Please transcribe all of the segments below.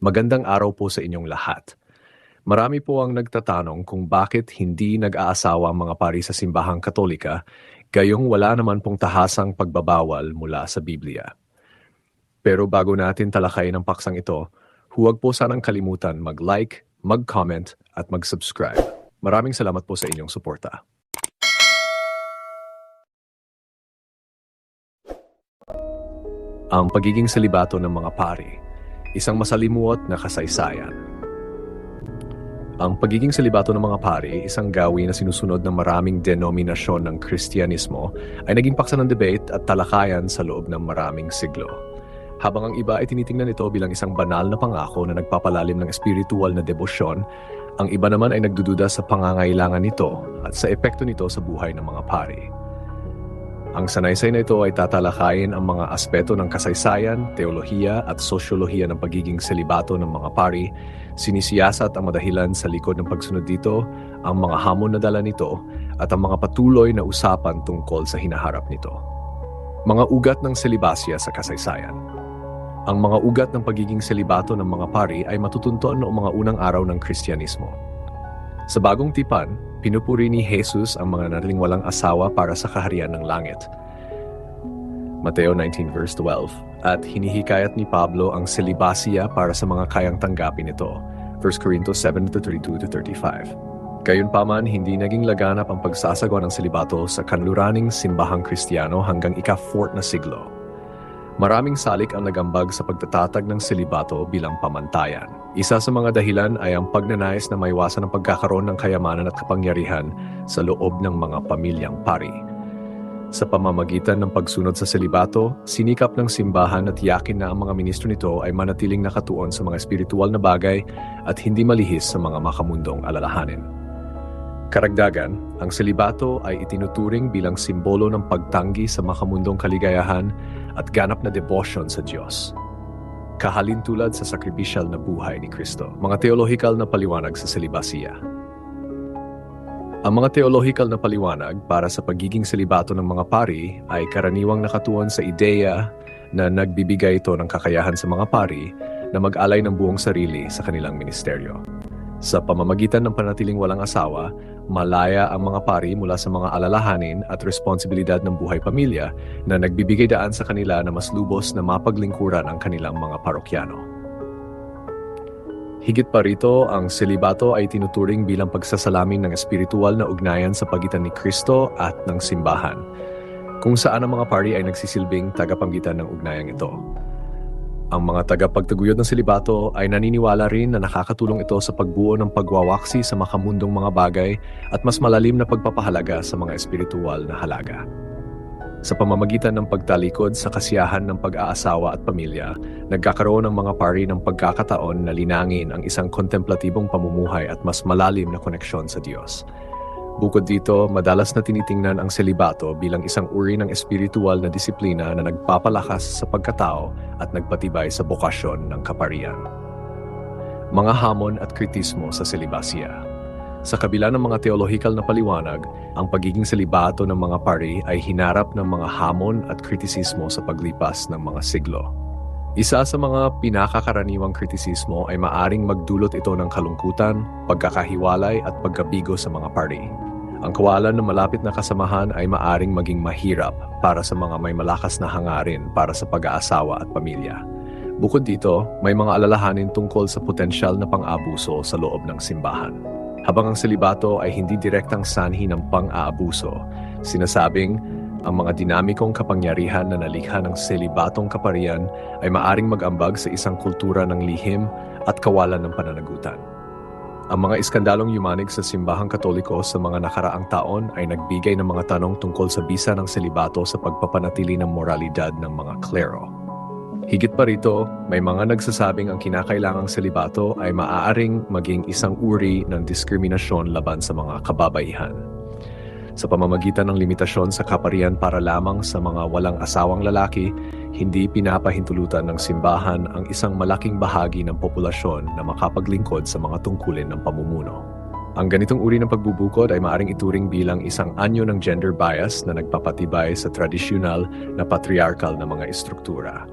Magandang araw po sa inyong lahat. Marami po ang nagtatanong kung bakit hindi nag-aasawa ang mga pari sa simbahang katolika, gayong wala naman pong tahasang pagbabawal mula sa Biblia. Pero bago natin talakayin ang paksang ito, huwag po sanang kalimutan mag-like, mag-comment at mag-subscribe. Maraming salamat po sa inyong suporta. Ang pagiging selibato ng mga pari, isang masalimuot na kasaysayan. Ang pagiging selibato ng mga pari, isang gawin na sinusunod ng maraming denominasyon ng Kristyanismo, ay naging paksa ng debate at talakayan sa loob ng maraming siglo. Habang ang iba ay tinitingnan ito bilang isang banal na pangako na nagpapalalim ng espiritual na debosyon, ang iba naman ay nagdududa sa pangangailangan nito at sa epekto nito sa buhay ng mga pari. Ang sanaysay na ito ay tatalakayin ang mga aspeto ng kasaysayan, teolohiya at sosyolohiya ng pagiging selibato ng mga pari, sinisiyasat ang madahilan sa likod ng pagsunod dito, ang mga hamon na dala nito, at ang mga patuloy na usapan tungkol sa hinaharap nito. Mga ugat ng selibasya sa kasaysayan Ang mga ugat ng pagiging selibato ng mga pari ay matutunton noong mga unang araw ng Kristyanismo. Sa bagong tipan, pinupuri ni Jesus ang mga nariling walang asawa para sa kaharian ng langit. Mateo 19 verse 12 at hinihikayat ni Pablo ang selibasya para sa mga kayang tanggapin ito. 1 Corinthians 7 32 35. Gayunpaman, hindi naging laganap ang pagsasagawa ng selibato sa kanluraning simbahang Kristiyano hanggang ika-4 na siglo. Maraming salik ang nagambag sa pagtatatag ng selibato bilang pamantayan. Isa sa mga dahilan ay ang pagnanais na maiwasan ang pagkakaroon ng kayamanan at kapangyarihan sa loob ng mga pamilyang pari. Sa pamamagitan ng pagsunod sa selibato, sinikap ng simbahan at yakin na ang mga ministro nito ay manatiling nakatuon sa mga espiritual na bagay at hindi malihis sa mga makamundong alalahanin. Karagdagan, ang selibato ay itinuturing bilang simbolo ng pagtanggi sa makamundong kaligayahan at ganap na devotion sa Diyos. Kahalintulad sa sakripisyal na buhay ni Kristo. Mga teolohikal na paliwanag sa selibasiya. Ang mga teolohikal na paliwanag para sa pagiging selibato ng mga pari ay karaniwang nakatuon sa ideya na nagbibigay ito ng kakayahan sa mga pari na mag-alay ng buong sarili sa kanilang ministeryo. Sa pamamagitan ng panatiling walang asawa, malaya ang mga pari mula sa mga alalahanin at responsibilidad ng buhay pamilya na nagbibigay daan sa kanila na mas lubos na mapaglingkuran ang kanilang mga parokyano. Higit pa rito, ang selibato ay tinuturing bilang pagsasalamin ng espiritual na ugnayan sa pagitan ni Kristo at ng simbahan, kung saan ang mga pari ay nagsisilbing tagapanggitan ng ugnayang ito. Ang mga tagapagtaguyod ng selibato ay naniniwala rin na nakakatulong ito sa pagbuo ng pagwawaksi sa makamundong mga bagay at mas malalim na pagpapahalaga sa mga espiritual na halaga. Sa pamamagitan ng pagtalikod sa kasiyahan ng pag-aasawa at pamilya, nagkakaroon ng mga pari ng pagkakataon na linangin ang isang kontemplatibong pamumuhay at mas malalim na koneksyon sa Diyos. Bukod dito, madalas na tinitingnan ang selibato bilang isang uri ng espiritual na disiplina na nagpapalakas sa pagkatao at nagpatibay sa bokasyon ng kaparian. Mga hamon at kritismo sa selibasya sa kabila ng mga teolohikal na paliwanag, ang pagiging selibato ng mga pari ay hinarap ng mga hamon at kritisismo sa paglipas ng mga siglo. Isa sa mga pinakakaraniwang kritisismo ay maaring magdulot ito ng kalungkutan, pagkakahiwalay at pagkabigo sa mga pari. Ang kawalan ng malapit na kasamahan ay maaring maging mahirap para sa mga may malakas na hangarin para sa pag-aasawa at pamilya. Bukod dito, may mga alalahanin tungkol sa potensyal na pang-abuso sa loob ng simbahan. Habang ang selibato ay hindi direktang sanhi ng pang-aabuso, sinasabing ang mga dinamikong kapangyarihan na nalikha ng selibatong kaparian ay maaring mag-ambag sa isang kultura ng lihim at kawalan ng pananagutan. Ang mga iskandalong yumanig sa simbahang katoliko sa mga nakaraang taon ay nagbigay ng mga tanong tungkol sa bisa ng selibato sa pagpapanatili ng moralidad ng mga klero. Higit pa rito, may mga nagsasabing ang kinakailangang selibato ay maaaring maging isang uri ng diskriminasyon laban sa mga kababaihan. Sa pamamagitan ng limitasyon sa kaparian para lamang sa mga walang asawang lalaki, hindi pinapahintulutan ng simbahan ang isang malaking bahagi ng populasyon na makapaglingkod sa mga tungkulin ng pamumuno. Ang ganitong uri ng pagbubukod ay maaring ituring bilang isang anyo ng gender bias na nagpapatibay sa tradisyonal na patriarchal na mga istruktura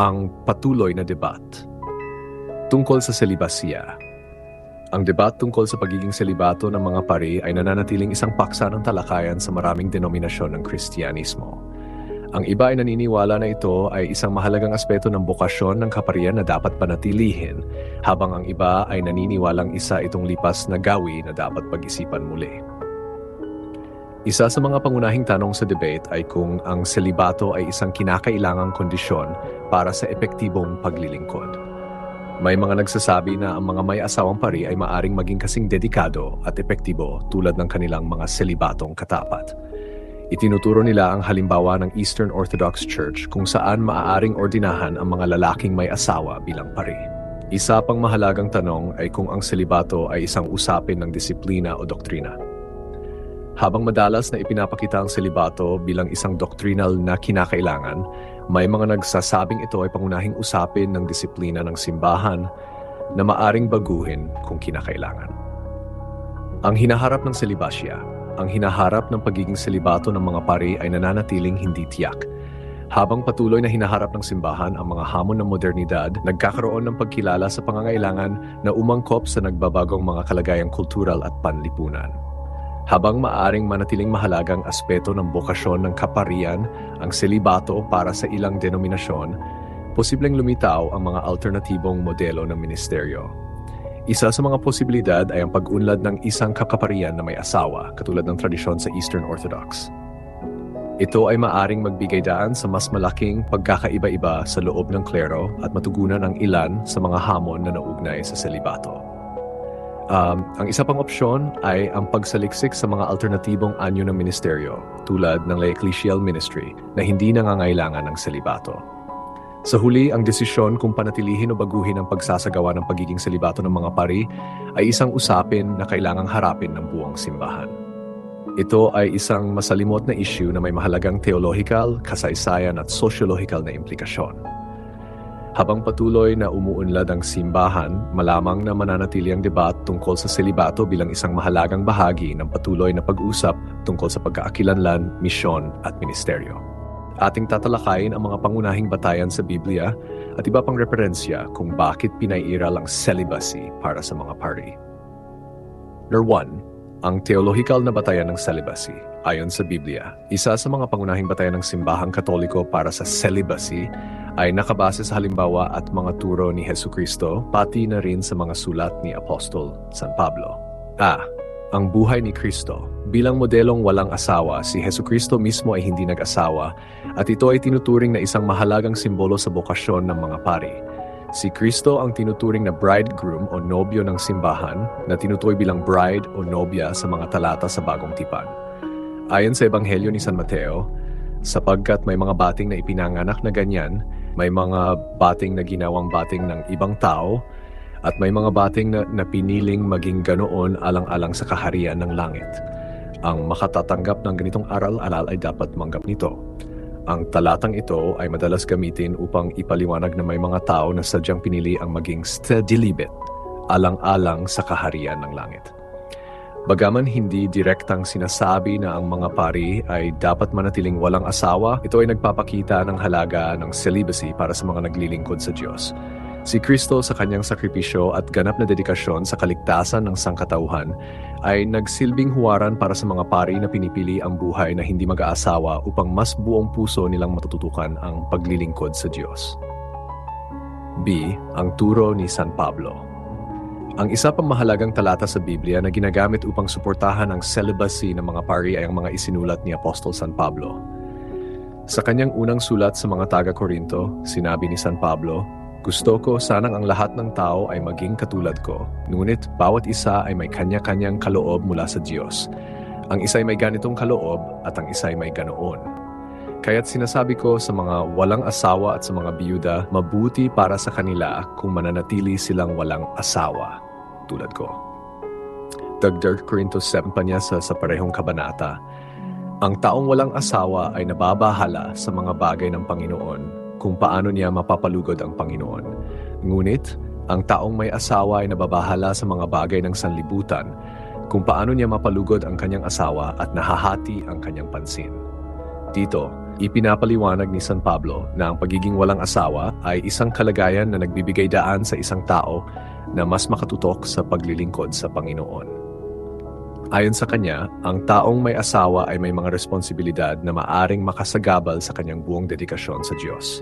ang patuloy na debat. Tungkol sa selibasya, ang debat tungkol sa pagiging selibato ng mga pari ay nananatiling isang paksa ng talakayan sa maraming denominasyon ng Kristyanismo. Ang iba ay naniniwala na ito ay isang mahalagang aspeto ng bokasyon ng kaparian na dapat panatilihin, habang ang iba ay naniniwalang isa itong lipas na gawi na dapat pag-isipan muli. Isa sa mga pangunahing tanong sa debate ay kung ang selibato ay isang kinakailangang kondisyon para sa epektibong paglilingkod. May mga nagsasabi na ang mga may asawang pari ay maaring maging kasing dedikado at epektibo tulad ng kanilang mga selibatong katapat. Itinuturo nila ang halimbawa ng Eastern Orthodox Church kung saan maaaring ordinahan ang mga lalaking may asawa bilang pari. Isa pang mahalagang tanong ay kung ang selibato ay isang usapin ng disiplina o doktrina. Habang madalas na ipinapakita ang selibato bilang isang doktrinal na kinakailangan, may mga nagsasabing ito ay pangunahing usapin ng disiplina ng simbahan na maaring baguhin kung kinakailangan. Ang hinaharap ng selibasya, ang hinaharap ng pagiging selibato ng mga pari ay nananatiling hindi tiyak. Habang patuloy na hinaharap ng simbahan ang mga hamon ng modernidad, nagkakaroon ng pagkilala sa pangangailangan na umangkop sa nagbabagong mga kalagayang kultural at panlipunan. Habang maaring manatiling mahalagang aspeto ng bokasyon ng kaparian ang selibato para sa ilang denominasyon, posibleng lumitaw ang mga alternatibong modelo ng ministeryo. Isa sa mga posibilidad ay ang pag-unlad ng isang kakaparian na may asawa, katulad ng tradisyon sa Eastern Orthodox. Ito ay maaring magbigay daan sa mas malaking pagkakaiba-iba sa loob ng klero at matugunan ang ilan sa mga hamon na naugnay sa selibato. Um, ang isa pang opsyon ay ang pagsaliksik sa mga alternatibong anyo ng ministeryo tulad ng lay ecclesial ministry na hindi nangangailangan ng selibato. Sa huli, ang desisyon kung panatilihin o baguhin ang pagsasagawa ng pagiging selibato ng mga pari ay isang usapin na kailangang harapin ng buong simbahan. Ito ay isang masalimot na issue na may mahalagang theological, kasaysayan at sociological na implikasyon. Habang patuloy na umuunlad ang simbahan, malamang na mananatili ang debat tungkol sa selibato bilang isang mahalagang bahagi ng patuloy na pag-usap tungkol sa pagkaakilanlan, misyon at ministeryo. Ating tatalakayin ang mga pangunahing batayan sa Biblia at iba pang referensya kung bakit pinairal ang celibacy para sa mga pari. Number 1. Ang teolohikal na batayan ng celibacy. Ayon sa Biblia, isa sa mga pangunahing batayan ng simbahang katoliko para sa celibacy ay nakabase sa halimbawa at mga turo ni Heso Kristo, pati na rin sa mga sulat ni Apostol San Pablo. A. Ang buhay ni Kristo. Bilang modelong walang asawa, si Heso Kristo mismo ay hindi nag-asawa at ito ay tinuturing na isang mahalagang simbolo sa bokasyon ng mga pari. Si Kristo ang tinuturing na bridegroom o nobyo ng simbahan na tinutukoy bilang bride o nobya sa mga talata sa Bagong Tipan. Ayon sa Ebanghelyo ni San Mateo, sapagkat may mga bating na ipinanganak na ganyan, may mga bating na ginawang bating ng ibang tao at may mga bating na, na piniling maging ganoon alang-alang sa kaharian ng langit. Ang makatatanggap ng ganitong aral-aral ay dapat manggap nito. Ang talatang ito ay madalas gamitin upang ipaliwanag na may mga tao na sadyang pinili ang maging stedilibet, alang-alang sa kaharian ng langit. Bagaman hindi direktang sinasabi na ang mga pari ay dapat manatiling walang asawa, ito ay nagpapakita ng halaga ng celibacy para sa mga naglilingkod sa Diyos. Si Kristo sa kanyang sakripisyo at ganap na dedikasyon sa kaligtasan ng sangkatauhan ay nagsilbing huwaran para sa mga pari na pinipili ang buhay na hindi mag-aasawa upang mas buong puso nilang matututukan ang paglilingkod sa Diyos. B. Ang turo ni San Pablo ang isa pang mahalagang talata sa Biblia na ginagamit upang suportahan ang celibacy ng mga pari ay ang mga isinulat ni Apostol San Pablo. Sa kanyang unang sulat sa mga taga-Korinto, sinabi ni San Pablo, Gusto ko sanang ang lahat ng tao ay maging katulad ko, ngunit bawat isa ay may kanya-kanyang kaloob mula sa Diyos. Ang isa ay may ganitong kaloob at ang isa ay may ganoon. Kaya't sinasabi ko sa mga walang asawa at sa mga biyuda, mabuti para sa kanila kung mananatili silang walang asawa tulad ko. Dagdag Corinthos 7 pa niya sa, sa parehong kabanata. Ang taong walang asawa ay nababahala sa mga bagay ng Panginoon kung paano niya mapapalugod ang Panginoon. Ngunit, ang taong may asawa ay nababahala sa mga bagay ng sanlibutan kung paano niya mapalugod ang kanyang asawa at nahahati ang kanyang pansin. Dito, ipinapaliwanag ni San Pablo na ang pagiging walang asawa ay isang kalagayan na nagbibigay daan sa isang tao na mas makatutok sa paglilingkod sa Panginoon. Ayon sa kanya, ang taong may asawa ay may mga responsibilidad na maaring makasagabal sa kanyang buong dedikasyon sa Diyos.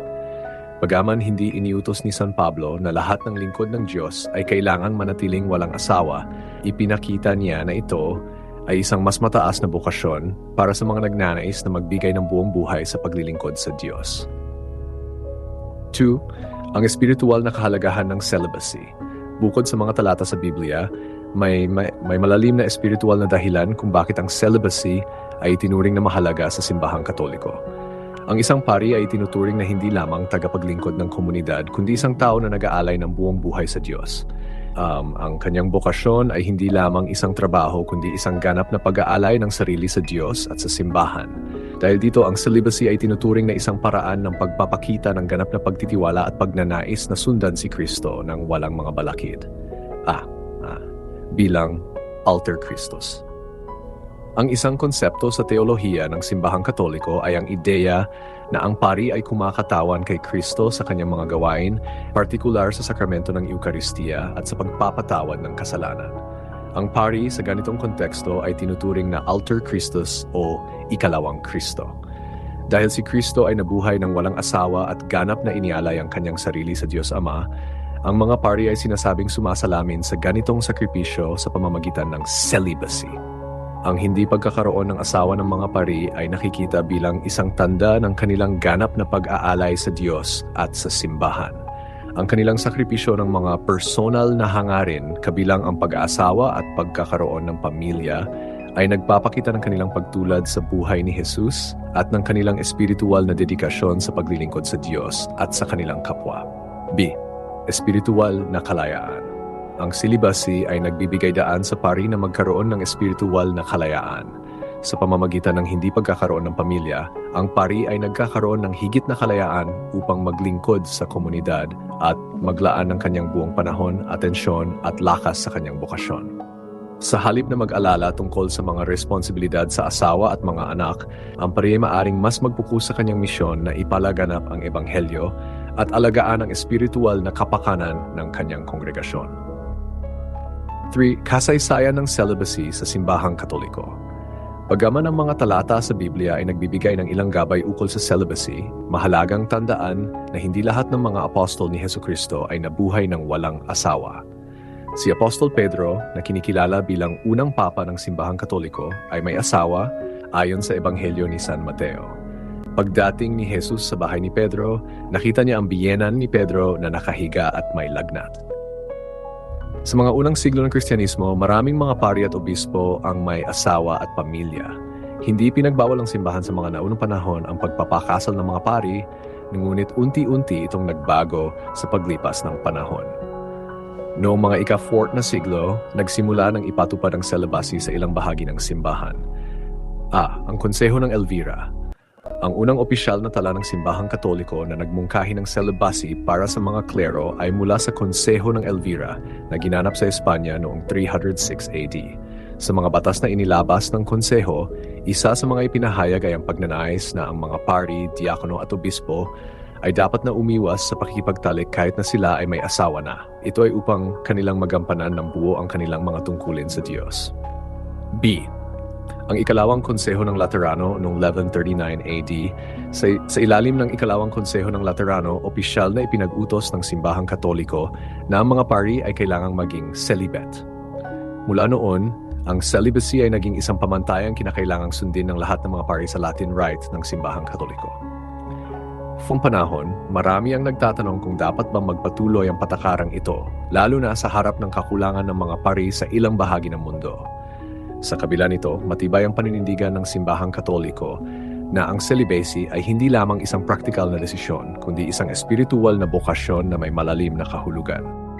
Bagaman hindi iniutos ni San Pablo na lahat ng lingkod ng Diyos ay kailangang manatiling walang asawa, ipinakita niya na ito ay isang mas mataas na bukasyon para sa mga nagnanais na magbigay ng buong buhay sa paglilingkod sa Diyos. 2. Ang espiritual na kahalagahan ng celibacy. Bukod sa mga talata sa Biblia, may, may, may malalim na espiritual na dahilan kung bakit ang celibacy ay tinuring na mahalaga sa simbahang katoliko. Ang isang pari ay tinuturing na hindi lamang tagapaglingkod ng komunidad, kundi isang tao na nag-aalay ng buong buhay sa Diyos. Um, ang kanyang bokasyon ay hindi lamang isang trabaho, kundi isang ganap na pag-aalay ng sarili sa Diyos at sa simbahan. Dahil dito, ang celibacy ay tinuturing na isang paraan ng pagpapakita ng ganap na pagtitiwala at pagnanais na sundan si Kristo ng walang mga balakid. Ah bilang Alter Christus. Ang isang konsepto sa teolohiya ng simbahang katoliko ay ang ideya na ang pari ay kumakatawan kay Kristo sa kanyang mga gawain, partikular sa sakramento ng Eukaristiya at sa pagpapatawad ng kasalanan. Ang pari sa ganitong konteksto ay tinuturing na Alter Christus o Ikalawang Kristo. Dahil si Kristo ay nabuhay ng walang asawa at ganap na inialay ang kanyang sarili sa Diyos Ama, ang mga pari ay sinasabing sumasalamin sa ganitong sakripisyo sa pamamagitan ng celibacy. Ang hindi pagkakaroon ng asawa ng mga pari ay nakikita bilang isang tanda ng kanilang ganap na pag-aalay sa Diyos at sa simbahan. Ang kanilang sakripisyo ng mga personal na hangarin kabilang ang pag-aasawa at pagkakaroon ng pamilya ay nagpapakita ng kanilang pagtulad sa buhay ni Jesus at ng kanilang espiritual na dedikasyon sa paglilingkod sa Diyos at sa kanilang kapwa. B. Espiritual na kalayaan. Ang celibacy ay nagbibigay daan sa pari na magkaroon ng espiritual na kalayaan. Sa pamamagitan ng hindi pagkakaroon ng pamilya, ang pari ay nagkakaroon ng higit na kalayaan upang maglingkod sa komunidad at maglaan ng kanyang buong panahon, atensyon at lakas sa kanyang bokasyon. Sa halip na mag-alala tungkol sa mga responsibilidad sa asawa at mga anak, ang pari ay maaring mas magpukus sa kanyang misyon na ipalaganap ang ebanghelyo at alagaan ang espiritual na kapakanan ng kanyang kongregasyon. 3. Kasaysayan ng celibacy sa simbahang katoliko. Bagaman ang mga talata sa Biblia ay nagbibigay ng ilang gabay ukol sa celibacy, mahalagang tandaan na hindi lahat ng mga apostol ni Heso Kristo ay nabuhay ng walang asawa. Si Apostol Pedro, na kinikilala bilang unang papa ng simbahang katoliko, ay may asawa ayon sa Ebanghelyo ni San Mateo. Pagdating ni Jesus sa bahay ni Pedro, nakita niya ang biyenan ni Pedro na nakahiga at may lagnat. Sa mga unang siglo ng Kristyanismo, maraming mga pari at obispo ang may asawa at pamilya. Hindi pinagbawal ng simbahan sa mga naunang panahon ang pagpapakasal ng mga pari, ngunit unti-unti itong nagbago sa paglipas ng panahon. Noong mga ika-4 na siglo, nagsimula ng ipatupad ang celibacy sa ilang bahagi ng simbahan. A. Ang Konseho ng Elvira, ang unang opisyal na tala ng simbahang katoliko na nagmungkahi ng celibacy para sa mga klero ay mula sa Konseho ng Elvira na ginanap sa Espanya noong 306 AD. Sa mga batas na inilabas ng konseho, isa sa mga ipinahayag ay ang pagnanais na ang mga pari, diakono at obispo ay dapat na umiwas sa pakikipagtalik kahit na sila ay may asawa na. Ito ay upang kanilang magampanan ng buo ang kanilang mga tungkulin sa Diyos. B ang ikalawang konseho ng Laterano noong 1139 AD. Sa, sa ilalim ng ikalawang konseho ng Laterano, opisyal na ipinag-utos ng simbahang katoliko na ang mga pari ay kailangang maging celibate. Mula noon, ang celibacy ay naging isang pamantayang kinakailangang sundin ng lahat ng mga pari sa Latin Rite ng simbahang katoliko. Fung panahon, marami ang nagtatanong kung dapat bang magpatuloy ang patakarang ito, lalo na sa harap ng kakulangan ng mga pari sa ilang bahagi ng mundo. Sa kabila nito, matibay ang paninindigan ng simbahang katoliko na ang celibacy ay hindi lamang isang praktikal na desisyon, kundi isang espiritual na bokasyon na may malalim na kahulugan.